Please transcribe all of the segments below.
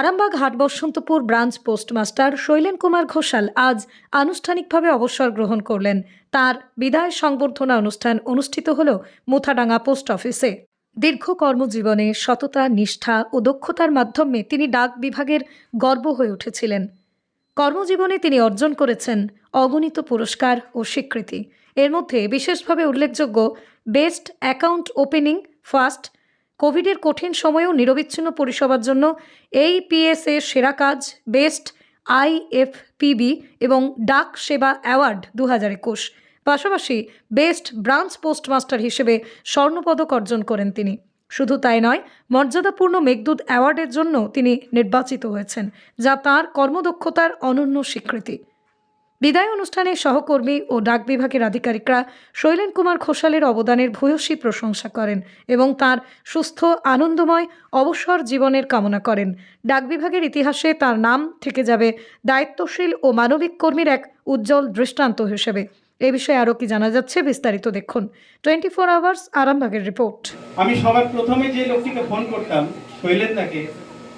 আরামবাগ, হাট Basantapur, branch postmaster Shailen Kumar Ghoshal আজ আনুষ্ঠানিকভাবে অবসর গ্রহণ করলেন। তার বিদায় সংবর্ধনা অনুষ্ঠান অনুষ্ঠিত হল মুথাডাঙ্গা পোস্ট অফিসে। দীর্ঘ কর্মজীবনে সততা, নিষ্ঠা ও দক্ষতার মাধ্যমে তিনি ডাক বিভাগের গর্ব হয়ে উঠেছিলেন। কর্মজীবনে তিনি অর্জন করেছেন অগণিত পুরস্কার ও স্বীকৃতি। এর মধ্যে বিশেষভাবে উল্লেখযোগ্য, বেস্ট অ্যাকাউন্ট ওপেনিং, ফার্স্ট কোভিডের কঠিন সময়েও নিরবিচ্ছিন্ন পরিষেবার জন্য এই পিএসএ সেরা কাজ, বেস্ট আইএফপিবি এবং ডাক সেবা অ্যাওয়ার্ড দু হাজার একুশ। পাশাপাশি বেস্ট ব্রাঞ্চ পোস্টমাস্টার হিসেবে স্বর্ণপদক অর্জন করেন তিনি। শুধু তাই নয়, মর্যাদাপূর্ণ মেঘদূত অ্যাওয়ার্ডের জন্য তিনি নির্বাচিত হয়েছেন, যা তার কর্মদক্ষতার অনন্য স্বীকৃতি। বিদায় অনুষ্ঠানে সহকর্মী ও ডাক বিভাগের আধিকারিকরা শৈলেন কুমার ঘোষালের অবদানের ভূয়সী প্রশংসা করেন এবং তার সুস্থ, আনন্দময়, অবসর জীবনের কামনা করেন। ডাক বিভাগের ইতিহাসে তার নাম থেকে যাবে দায়িত্বশীল ও মানবিক কর্মীর এক উজ্জ্বল দৃষ্টান্ত হিসেবে। এ বিষয়ে আরও কি জানা যাচ্ছে বিস্তারিত দেখুন। টোয়েন্টি ফোর আওয়ার্স, আরামবাগের রিপোর্ট। আমি সবার প্রথমে যে লোকটিকে ফোন করতাম শৈলেন্দাকে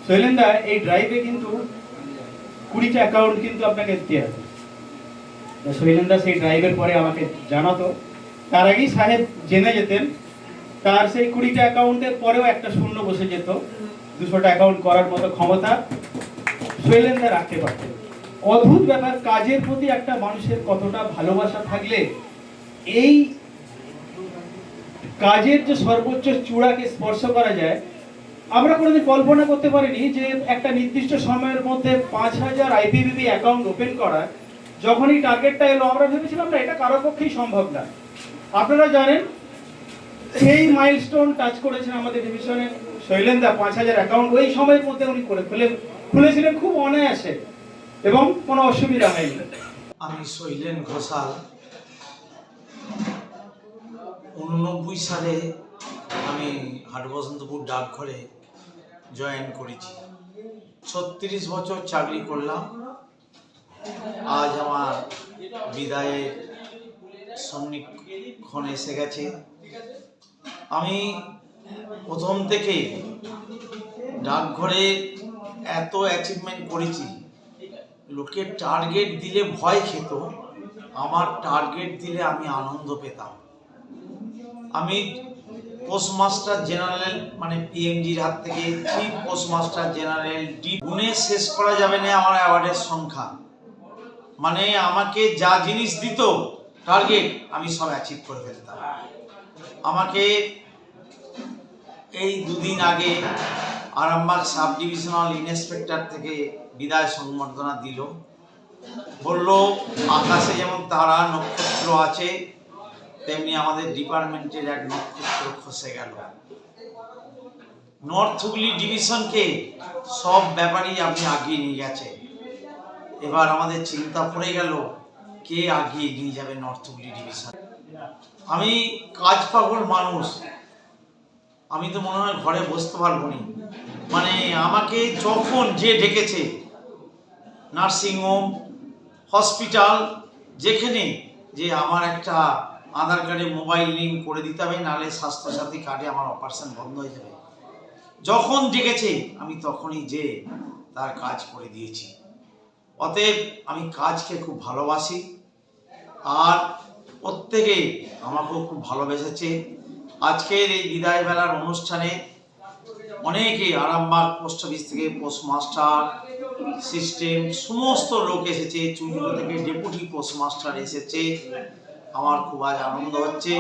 শৈলেন্দা এই ড্রাইভে কিন্তু কুড়িটা অ্যাকাউন্ট কিন্তু আপনাকে দিতে শৈলেন্দা সেই ড্রাইভের পরে আমাকে জানাতো। তার আগেই সাহেব জেনে যেতেন, তার সেই কুড়িটা অ্যাকাউন্টের পরেও একটা শূন্য বসে যেত। দুশোটা অ্যাকাউন্ট করার মতো ক্ষমতা শৈলেন্দা রাখতে পারতেন অদ্ভুত ব্যাপার, কাজের প্রতি একটা মানুষের কতটা ভালোবাসা থাকলে এই কাজের যে সর্বোচ্চ চূড়াকে স্পর্শ করা যায়, আমরা কোনোদিন কল্পনা করতে পারিনি যে একটা নির্দিষ্ট সময়ের মধ্যে পাঁচ হাজার আইপিবিবি অ্যাকাউন্ট ওপেন করা যখনই টার্গেটটা এলো, আমরা ভেবেছিলাম না, এটা কারোর পক্ষেই সম্ভব না। আপনারা জানেন, সেই মাইলস্টোন টাচ করেছেন আমাদের ডিভিশনে শৈলেন্দা, পাঁচ হাজার অ্যাকাউন্ট ওই সময়ের মধ্যে উনি করে খুলে খুলেছিলেন খুব অনায়াসে, এবং কোনো অসুবিধা হয়নি। আমি শৈলেন ঘোষাল, উননব্বই সালে আমি হাটবসন্তপুর ডাকঘরে জয়েন করেছি। ছত্রিশ বছর চাকরি করলাম। আজ আমার বিদায়ের সন্নিক্ষণ এসে গেছে। আমি প্রথম থেকে ডাকঘরে এত অ্যাচিভমেন্ট করেছি। লোকে টার্গেট দিলে ভয় খেত, আমার টার্গেট দিলে আমি আনন্দ পেতাম। আমি পোস্টমাস্টার জেনারেল মানে পিএমজির হাত থেকে চিফ পোস্টমাস্টার জেনারেল ডি গুণে শেষ করা যাবে না আমার অ্যাওয়ার্ডের সংখ্যা। মানে আমাকে যা জিনিস দিত টার্গেট আমি সব অ্যাচিভ করে ফেলতাম। আমাকে এই দুদিন আগে আরামবাগ সাব ডিভিশনাল ইন্সপেক্টর থেকে বিদায় সংবর্ধনা দিল। বলল, আকাশে যেমন তারা নক্ষত্র আছে, তেমনি আমাদের ডিপার্টমেন্টের এক নক্ষত্র খসে গেল। নর্থ হুগলি ডিভিশনকে সব ব্যাপারেই আপনি আগিয়ে নিয়ে গেছে এবার আমাদের চিন্তা পড়ে গেল, কে আগিয়ে এগিয়ে যাবে নর্থ হুগলি ডিভিশন আমি কাজ পাগল মানুষ। আমি তো মনে হয় ঘরে বসতে পারব না। মানে আমাকে যখন যে ডেকেছে নার্সিংহোম হসপিটাল, যেখানে যে আমার একটা আধার কার্ডে মোবাইল লিঙ্ক করে দিতে হবে, নাহলে স্বাস্থ্যসাথী কার্ডে আমার অপারেশন বন্ধ হয়ে যাবে। যখন ডেকেছে, আমি তখনই যে তার কাজ করে দিয়েছি। অতএব আমি কাজকে খুব ভালোবাসি। আর প্রত্যেকে আমাকেও খুব ভালোবেসেছে। আজকের এই বিদায় বেলার অনুষ্ঠানে অনেকে আরামবাগ পোস্ট অফিস থেকে পোস্ট মাস্টার সিস্টেম সমস্ত লোক এসেছে। চুলগুলো থেকে ডেপুটি পোস্ট মাস্টার এসেছে। আমার খুব আজ আনন্দ হচ্ছে।